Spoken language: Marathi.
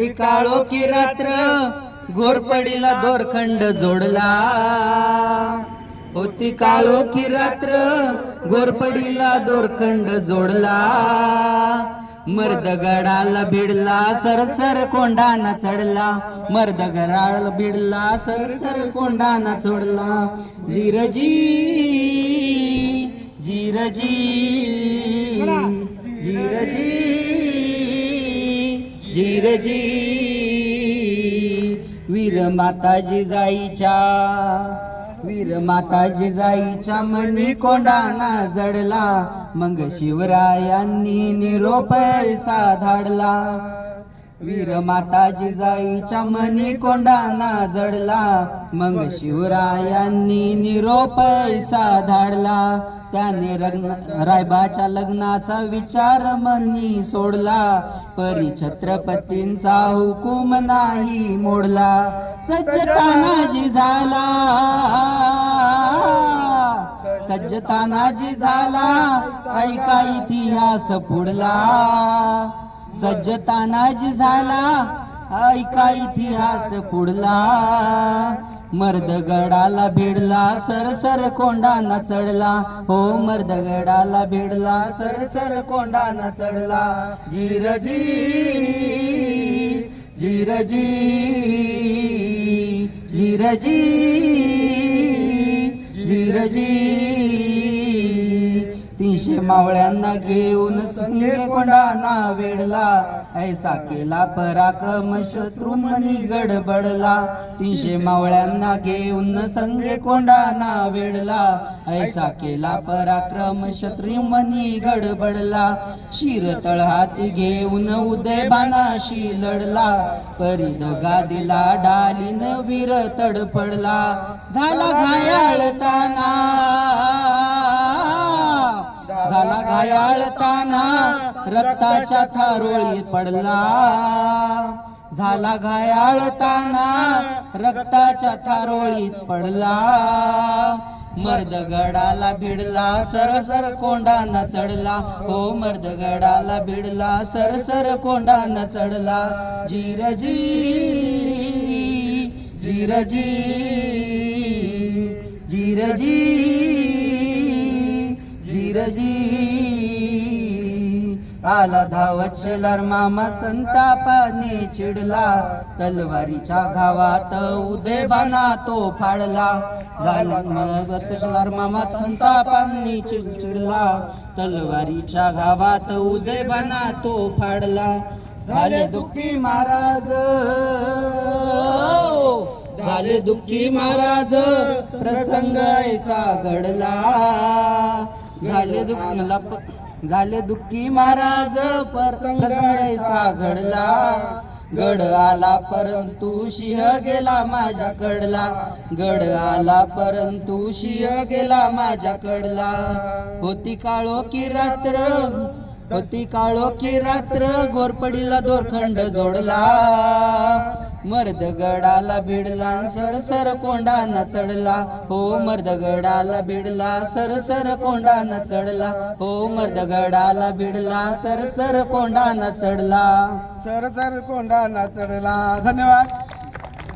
ती काळो की रात्र घोरपडीला दोरखंड जोडला. होती काळो की रात्र घोरपडीला दोरखंड जोडला. मर्दगडाला भिडला सरसर कोंडाना चढला. मर्दगडाला भिडला सरसर कोंडाना चढला. जिरजी जिरजी जिरजी. जिरजी वीर माताजी जाईच्या वीर माताजी जाईच्या मनी कोंडाना जडला मग शिवरायांनी निरोप साधाडला धाडला वीर जाईच्या मनी कोंडाना जडला. मग शिवरायांनी निरोप ऐसा धाडला. त्याने रायबाच्या लग्नाचा विचार मनी सोडला. परी छत्रपतींचा हुकूम नाही मोडला. सज्जतानाजी झाला. सज्जतानाजी झाला. ऐका इतिहास पुढला. सज्ज तानाजी झाला ऐका इतिहास पुढला. मर्दगडाला भिडला सरसर कोंडाना चढला. हो मर्दगडाला भिडला सरसर कोंडाना चढला. जिरजी जिरजी जिरजी जिरजी. पैसे मावळ्यांना घेऊन संगे कोंडाना वेडला ऐसा केला पराक्रम शत्रुमनी गडबडला. तीनशे मावळ्यांना घेऊन संगे कोंडाना वेडला ऐसा केला पराक्रम शत्रुमनी गडबडला. शिर तळहाती घेऊन उदय बाणाशी लढला परिद गादीला डालीन वीर तडपडला झाला घायाळताना. झाला घायाळताना रक्ताच्या थारोळी पडला. झाला घायाळताना रक्ताच्या थारोळीत पडला. मर्दगडाला भिडला सरसर कोंडाना चढला. हो मर्दगडाला भिडला सरसर कोंडाना चढला. जिरजी जिरजी जिरजी जिरजी आला धावत शेलार मामा संतापाने चिडला. तलवारीच्या घावात उदेबाना तो फाडला. झाला मग शेलार मामा संतापाने चिड चिडला. तलवारीच्या घावात उदेबाना तो फाडला. झाले दुःखी महाराज. हो. झाले दुःखी महाराज. प्रसंग ऐसा घडला. झाले दुःख मला प- झाले दुःखी महाराज पर प्रसंग घडला गड आला परंतु सिंह गेला माझ्याकडला. गड आला परंतु सिंह गेला माझ्याकडला. होती काळो की रात्र होती काळो की रात्र गोरपडीला दोरखंड जोडला. मर्द गडाला भिडला सरसर कोंडाना चढला. हो मर्द गडाला भिडला सरसर कोंडाना चढला. हो मर्द गडाला भिडला सरसर कोंडाना चढला. सर सर कोंडा चढला. धन्यवाद.